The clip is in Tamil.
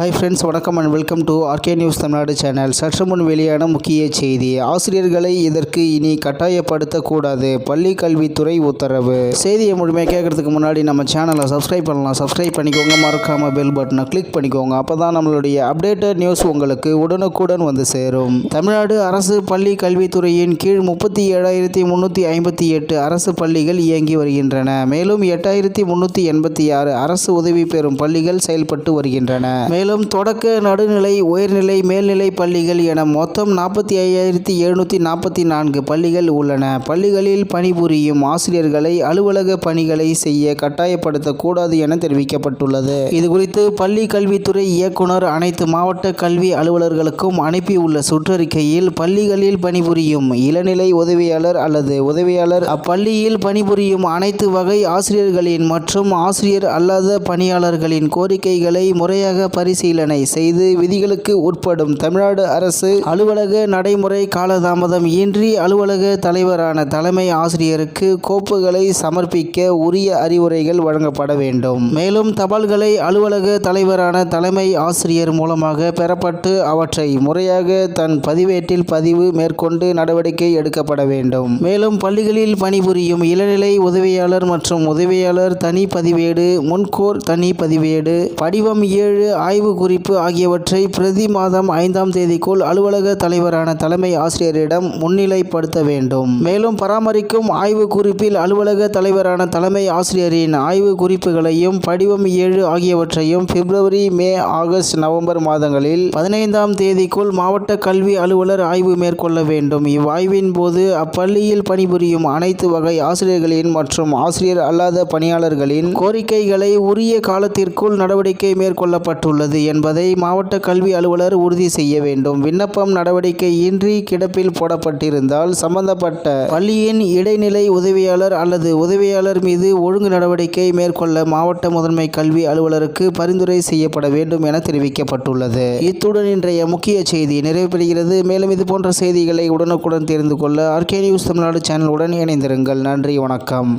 ஹாய் ஃப்ரெண்ட்ஸ் வணக்கம் and welcome to RK news Tamil Nadu channel சற்று முன் வெளியான முக்கிய செய்தி. ஆசிரியர்களை இதற்கு இனி கட்டாயப்படுத்தக்கூடாது? பள்ளி கல்வித்துறை உத்தரவு. செய்தியை முழுமையாக கேட்கறதுக்கு முன்னாடி நம்ம சேனலை சப்ஸ்கிரைப் பண்ணலாம். சப்ஸ்கிரைப் பண்ணிக்கோங்க. மறக்காமல் பெல் பட்டனை கிளிக் பண்ணிக்கோங்க. அப்போ தான் நம்மளுடைய அப்டேட்டட் நியூஸ் உங்களுக்கு உடனுக்குடன் வந்து சேரும். தமிழ்நாடு அரசு பள்ளி கல்வித்துறையின் கீழ் முப்பத்தி ஏழாயிரத்தி முந்நூற்றி ஐம்பத்தி எட்டு அரசு பள்ளிகள் இயங்கி வருகின்றன. மேலும் எட்டாயிரத்தி முந்நூற்றி எண்பத்தி ஆறு அரசு உதவி பெறும் பள்ளிகள் செயல்பட்டு வருகின்றன. மேலும் தொடக்க நடுநிலை உயர்நிலை மேல்நிலை பள்ளிகள் என மொத்தம் நாற்பத்தி ஐயாயிரத்தி எழுநூற்றி நாற்பத்தி நான்கு பள்ளிகள் உள்ளன. பள்ளிகளில் பணிபுரியும் ஆசிரியர்களை அலுவலக பணிகளை செய்ய கட்டாயப்படுத்தக்கூடாது என தெரிவிக்கப்பட்டுள்ளது. இதுகுறித்து பள்ளி கல்வித்துறை இயக்குனர் அனைத்து மாவட்ட கல்வி அலுவலர்களுக்கும் அனுப்பியுள்ள சுற்றறிக்கையில் பள்ளிகளில் பணிபுரியும் இளநிலை உதவியாளர் அல்லது உதவியாளர் அப்பள்ளியில் பணிபுரியும் அனைத்து வகை ஆசிரியர்களின் மற்றும் ஆசிரியர் அல்லாத பணியாளர்களின் கோரிக்கைகளை முறையாக பரிசீலனை செய்து விதிகளுக்கு உட்படும் தமிழ்நாடு அரசு அலுவலக நடைமுறை காலதாமதம் இன்றி அலுவலக தலைவரான தலைமை ஆசிரியருக்கு கோப்புகளை சமர்ப்பிக்க உரிய அறிவுரைகள் வழங்கப்பட வேண்டும். மேலும் தபால்களை அலுவலக தலைவரான தலைமை ஆசிரியர் மூலமாக பெறப்பட்டு அவற்றை முறையாக தன் பதிவேட்டில் பதிவு மேற்கொண்டு நடவடிக்கை எடுக்கப்பட வேண்டும். மேலும் பள்ளிகளில் பணிபுரியும் இளநிலை உதவியாளர் மற்றும் உதவியாளர் தனி பதிவேடு முன்கோர் தனி பதிவேடு படிவம் ஏழு ஆய்வு குறிப்பு ஆகியவற்றை பிரதி மாதம் ஐந்தாம் தேதிக்குள் அலுவலக தலைவரான தலைமை ஆசிரியரிடம் முன்னிலைப்படுத்த வேண்டும். மேலும் பராமரிக்கும் ஆய்வு குறிப்பில் அலுவலக தலைவரான தலைமை ஆசிரியரின் ஆய்வு குறிப்புகளையும் படிவம் ஏழு ஆகியவற்றையும் பிப்ரவரி மே ஆகஸ்ட் நவம்பர் மாதங்களில் பதினைந்தாம் தேதிக்குள் மாவட்ட கல்வி அலுவலர் ஆய்வு மேற்கொள்ள வேண்டும். இவ்வாய்வின் போது அப்பள்ளியில் பணிபுரியும் அனைத்து வகை ஆசிரியர்களின் மற்றும் ஆசிரியர் அல்லாத பணியாளர்களின் கோரிக்கைகளை உரிய காலத்திற்குள் நடவடிக்கை மேற்கொள்ளப்பட்டுள்ளது. என்பதை மாவட்ட கல்வி அலுவலர் உறுதி செய்ய வேண்டும். விண்ணப்பம் நடவடிக்கை இன்றி கிடப்பில் போடப்பட்டிருந்தால் சம்பந்தப்பட்ட பள்ளியின் இடைநிலை உதவியாளர் அல்லது உதவியாளர் மீது ஒழுங்கு நடவடிக்கை மேற்கொள்ள மாவட்ட முதன்மை கல்வி அலுவலருக்கு பரிந்துரை செய்யப்பட வேண்டும் என தெரிவிக்கப்பட்டுள்ளது. இத்துடன் இன்றைய முக்கிய செய்தி நிறைவு பெறுகிறது மேலும் இது போன்ற செய்திகளை உடனுக்குடன் தெரிந்து கொள்ள ஆர்கே நியூஸ் தமிழ்நாடு சேனலுடன் இணைந்திருங்கள். நன்றி வணக்கம்.